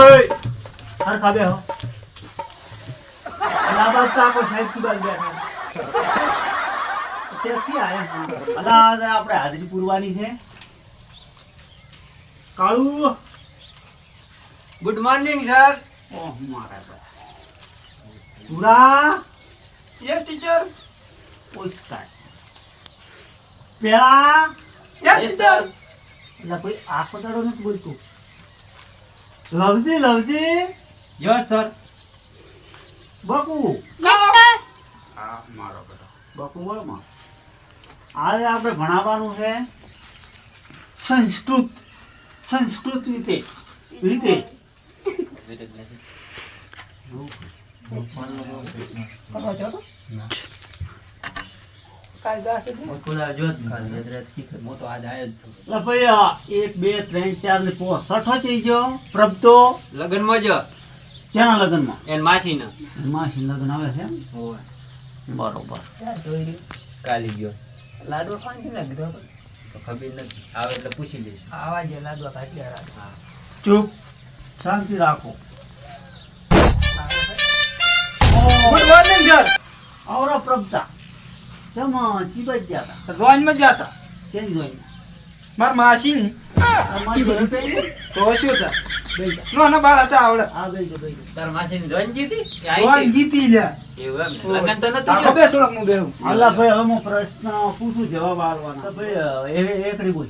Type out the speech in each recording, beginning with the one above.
ઓય હરખા બેહો અલા બસ કાકો સાહેબ કી બાલ બેઠા. ત્યાંથી આયા અલા આપણે હાજરી પૂરવાની છે. કાળુ. ગુડ મોર્નિંગ સર ઓહ મારા બા. પૂરા યસ ટીચર ઓસ્તા પેલા. યસ ટીચર એટલે કોઈ આખો દાડો નથી બોલતું. Lavji Lavji. Yes sir. Baku Yes, sir. હા મારો બેટો. બકુ બોલો માં. આજે આપણે ભણાવવાનું છે સંસ્કૃત. સંસ્કૃત રીતે. રીતે. આ એક બે ત્રણ ચાર ને પાંચ સઠો થઈ ગયો. પ્રભતો? લગનમાં જ. ક્યાંના લગ્નમાં? એન માસી ના માસી લગ્ન આવે છે એમ? બરોબર. કાલી ગયો. લાડુ ખાંડી ને કીધું તો ખબર નથી. આવે એટલે પૂછી લઈશ. આવા જે લાડુ ખાઈ હા. ચૂપ. શાંતિ રાખો. ગુડ મોર્નિંગ સર આવરા પ્રભતા. ચમ ચીબાઈ ગયા હતા રોજ ગયા હતા ચેન્જ જોઈને મારા માસીની અમારી તો શું હતા બેજા નાના બાળ હતા આવડે. આ બેજો બેજો તાર માસી ની જોઈન જીતી જીતી લ્યા. એવું એમ લગન તો નથી બે સોળકનું બેહું? અલ્લા ભાઈ હવે હું પ્રશ્ન પૂછું જવાબ આવવાના ભાઈ એ એકડી બોલ.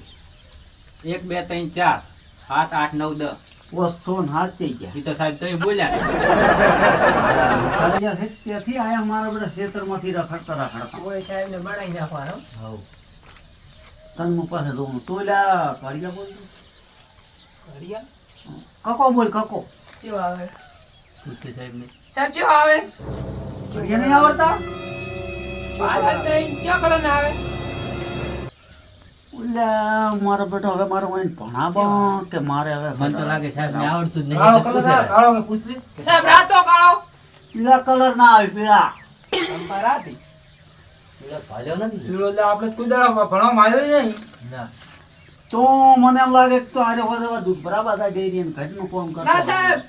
એક બે ત્રણ ચાર. સાત આઠ નવ દસ. વસ્તુ ને હાથ થઈ ગયા. એ તો સાહેબ તો બોલ્યા. ને. ત્યાંથી આયા મારા બધા ખેતરમાંથી રખડતા રખડતા કોઈ સાહેબ ને બનાવી નાખવાનો. હવ. તન પાસે દઉં ટોલા કાઢિયા બોલ તું. કકો બોલ કકો. કેવો આવે? પૂછ્યું સાહેબ ને. સાહેબ કેવો આવે? કાઢિયા નહીં આવડતા? પાછળ તો ઈ કયો કલર આવે? ઓલા મારો બેટો હવે મારે વાંઈ ભણાવો કે મારે હવે મને તો લાગે સાહેબ ને આવડતું જ કાળો કલર કાળો કે પૂછતી સાહેબ રાતો કાળો. પીળા કલર ના આવે પીળા. અંપાર હતી ભાલ્યો નથી. પીળો એટલે આપણે કોઈ ભણવામાં આવ્યો નહીં. ના. તો મને એમ લાગે તો આજે દૂધ બરાબર હતા ડેરી અને ઘરનું કામ કરતો ના સાહેબ.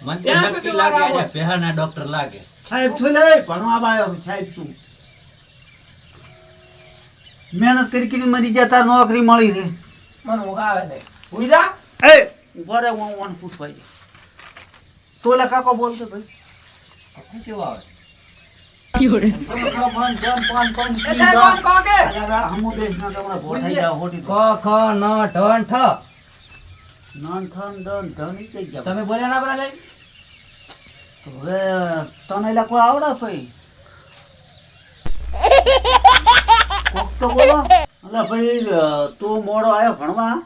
મને તો લાગે પહેલાના ડોક્ટર લાગે. સાહેબ છું લે ભણવા આવ્યો સાહેબ છું મહેનત કરી કરી મરી જતા નોકરી મળી છે મને ઊંઘ આવે છે ઉઈ જા. એ! ઊભો રે હું હું પૂછવા જાય તો લે કાકો બોલતો ભાઈ. કેવો આવે. તમે બોલ્યા ના બરાબર? તને કોઈ આવડે ભાઈ કોક તો બોલો. અલા ભાઈ તું મોડો આવ્યો ભણવા?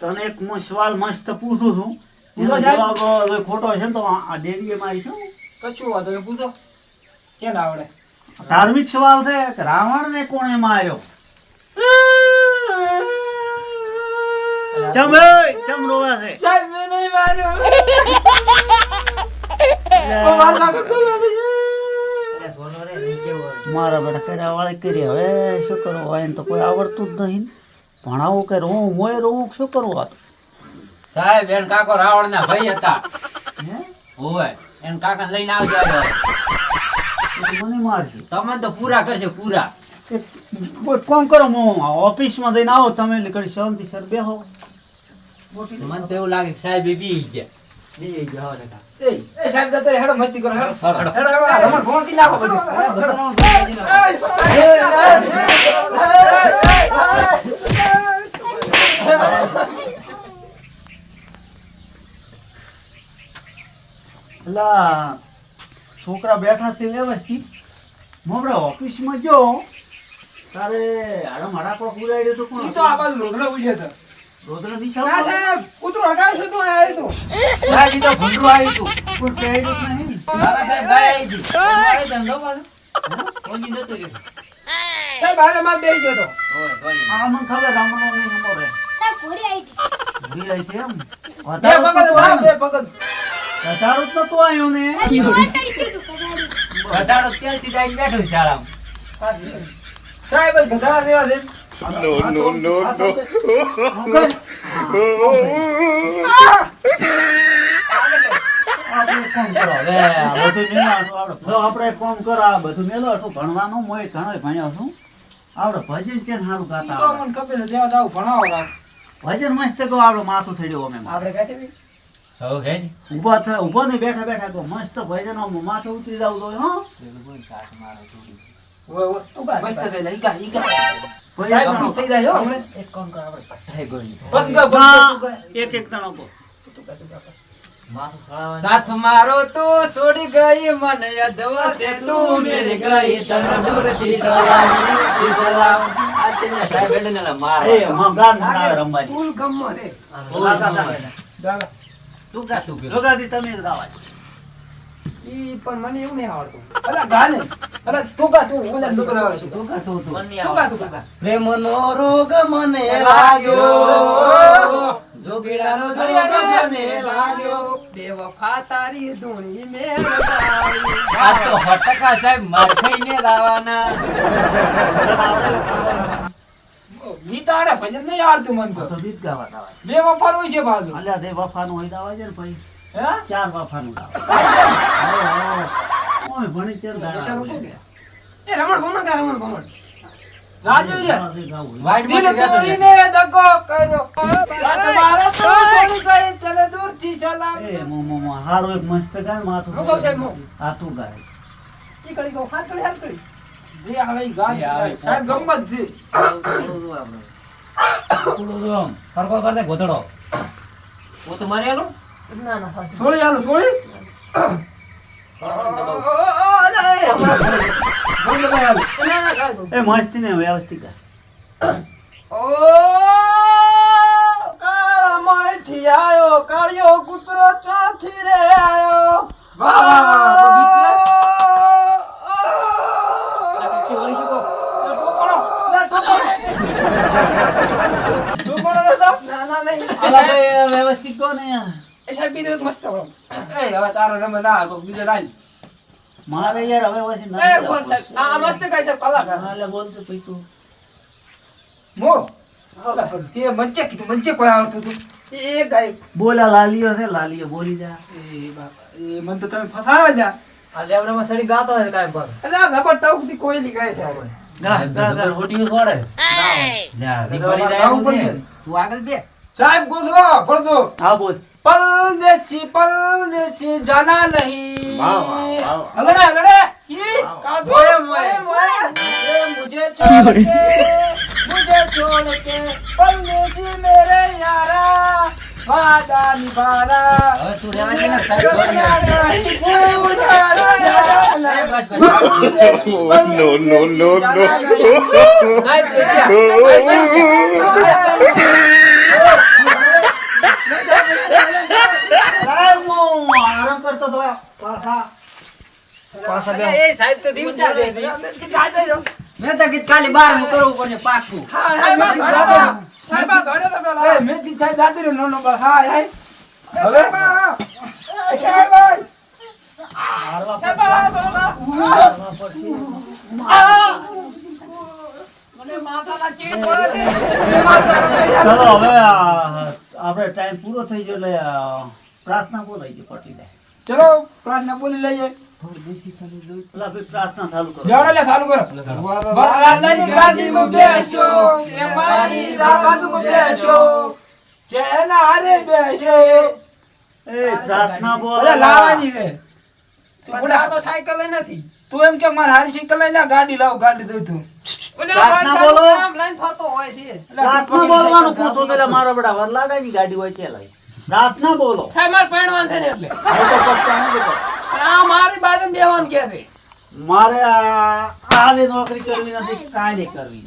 તને એક મ- સવાલ મસ્ત પૂછું છું. પૂછો સાહેબ. જવાબ હવે ખોટો છે ને તો આ દેવીએ મારી આવીશું કશું વાંધો નહીં પૂછો. કેમ ના આવડે? ધાર્મિક સવાલ છે કે રાવણ ને કોણે માર્યો? ચમ ચમ રોવા છે? સાહેબ મેં નહીં માર્યો. ઓ મારા બેટા કર્યા વાળે કરી. હવે શું કરવું એને તો કોઈ આવડતું જ નહીં ભણાવું કે રોવું મોય રોવું શું કરવું આ સાહેબ એન કાકો રાવણ ના ભાઈ હતા. હે? ઓય એન કાકા લઈને આવજો મને મારશે. તમે તો પૂરા કરશે પૂરા. કોણ કરો? હું ઓફિસમાં જઈને આવો તમે ઘડી શાંતિ સર બેહો. મને તો એવું લાગે સાહેબ એ બી ગયા. બી ગયા હવે. એ એ સાહેબ જતા હેડો મસ્તી કરો હેડો હેડો. હેડો હેડો નાખો બધું પેલા છોકરા બેઠા તે વ્યવસ્થિત હમણાં ઓફિસમાં જો તારે હાડા મારા કોક ઉડાડ્યો તો કોણ તો આ બાજુ રોટલો ઉડ્યો હતો રોદરા ના દિશા સાહેબ કૂતરું હટાવશું તું આવ્યું તું. સાહેબ ઈ તો ભૂંડરું આવ્યું હતું કોઈ કહેલું જ નહીં. મારા સાહેબ ગાય આવી હતી. આવ્યો ધંધો પાછો. જતો રહ્યો. સાહેબ હારે માં બેસી ગયો ઓય, ઓલી. આ મને ખબર રામણો નહીં હમો રે સાહેબ ઘોડી આવી હતી. ભૂલી આવી છે એમ? બે પગત હા, બે પગત વધારો જ નતું આવ્યું ને. સાહેબ પાછળ કીધું કઢાડી. વધારો ત્યારથી જઈને બેઠો છે શાળામાં. સાહેબ જ ગધાડા દેવા દે. નો no, no, no. કરો હવે આ બધું મેલો આટલું આપણે જો આપણે એક કામ કરો આ બધું મેલો આટલું ભણવાનું મોય ઘણોય ભણ્યો છું આપણે ભજન છે સારું ગાતા. મને ખબર છે ભણાવો ભજન મસ્ત કહો આપણું માથું થડ્યું અમે. આપણે કહે છે બી હવ ને ઊભા થાય ઊભા ને બેઠા બેઠા કહો મસ્ત ભજન માથું ઉતરી જવું તો હો? પેલું સાથ મારો છોડી ઓય, ઓય. ઊભા, મસ્ત થઈ જાય. ઈ કા, ઈ કા. ભજન સાહેબ, ખુશ થઈ જાય હો હમણાં. એક કામ કર આપણે બધાય ગોળી બસ ગા, બસ હા, ગા. એક એક જણો કહો સાથ મારો તું છોડી ગઈ મને અધવસે તું મેળી ગઈ તને દૂરથી સલામ દૂરથી સલામ આ સાહેબ એટલે ને મારે એ માં ગાન રમવાની ફૂલ ગમો રે ગાતા ગાતા. ગા, ગા. તું ગા તું તમે જ ગાવા છો. ઈ પણ મને એવું નહીં આવડતું અલા, ગા અલા, તું ગા, તું. ઓલા છોકરા વાળા તું ગા, તું, તું. તું ગા, તું ગા. પ્રેમનો રોગ મને લાગ્યો જોગીડાનો જોગ મને લાગ્યો બેવફા તારી ધૂણી મેં આ તો હટકા સાહેબ માર ખાઈને લાવવાના ગીત ભજન નહીં આવડતું મન તો. ગીત ગાવા. બે વફાનું છે બાજુ. અલ્યા તે વફાનું હોય તો આવે છે ને હે? ચાર ગાવે. ઓય ભણી ચેર? એ રમણ ભમણ કા રમણ ભમણ. રાજુ રે. દગો કર્યો. છોડી ગઈ, તને સલામ. એ મો એક મસ્ત ગાય માથું સાહેબ. આ ગાય. કડી કહું? હાથ કડી હાથ કડી જે આવે ઈ ગાન. જે સાહેબ ગમત છે. ફરકો કર દે ગોધડો. ઓ તો મારે આલો ના ના સોળી આલું, સોળી? એ મસ્તી ને વ્યવસ્થિત. ઓ કાળા માયથી આયો કાળિયો કૂતરો ચોથી રે આયો વાહ, વાહ, વાહ, વાહ ના, ટોપણો. ટોપણો નતો? ના ના નહીં વ્યવસ્થિત કોને યાર એ સાહેબ બીજું એક મસ્ત આવડો એ, હવે તારો નંબર ના તો બીજો લાલ. મારે યાર હવે પછી એ બોલ સાહેબ. આ મસ્ત કઈ સાહેબ કલાકાર હાલે પછી તું મો. તે મંચે કીધું, મંચે કોઈ આવડતું હતું. એ ગાય. બોલા લાલીઓ છે લાલીઓ બોલી જા. એ બાપા, એ મન તો તમે ફસાવા જા. આ લેવડામાં સડી ગાતો હોય કાઈ પર એટલે આ રબર કોઈ કોઈલી ગાય. છે ગા ગા ગા હોટીઓ છોડે જા પડી જાય ગાવું એવું પડશે. ને. તું આગળ બે. સાહેબ ગોધરો ફળદો હા બોલ. પરદેશી પરદેશી જાના નહીં. અગડે અગડે ઈ કાધો મોય મોય. એ મુજે છોડ કે મુજે છોડ કે પરદેશી મેરે યારા. વાદા નિભારા. હવે તું રે આને ના સાહેબ નો નો નો નો. સાહેબ તો તો પાસા પાસા બે એ સાહેબ તો મેં તો કીધું કાલે બાર કરવું પડે પાછું. મેં હવે સાહેબ ટાઈમ પૂરો થઈ ગયો પ્રાર્થના બોલાઈ ગઈ પટી જાય ચલો પ્રાર્થના બોલી લઈએ તું સાયકલ નથી તું એમ કે મારે હારી સાયકલ લઈ ગાડી લાવ ગાડી દઉં તું પ્રાર્થના બોલો લાઈન ફરતો હોય છે પ્રાર્થના બોલવાનું કૂતો તો મારા બડા ગાડી હોય છે લાગે પ્રાર્થના બોલો સાહેબ મારે પહેણવાનું છે ને એટલે. પણ આ મારી બાજુ બેવાનું કે છે મારે આ આજે નોકરી કરવી નથી કાંઈ નહીં કરવી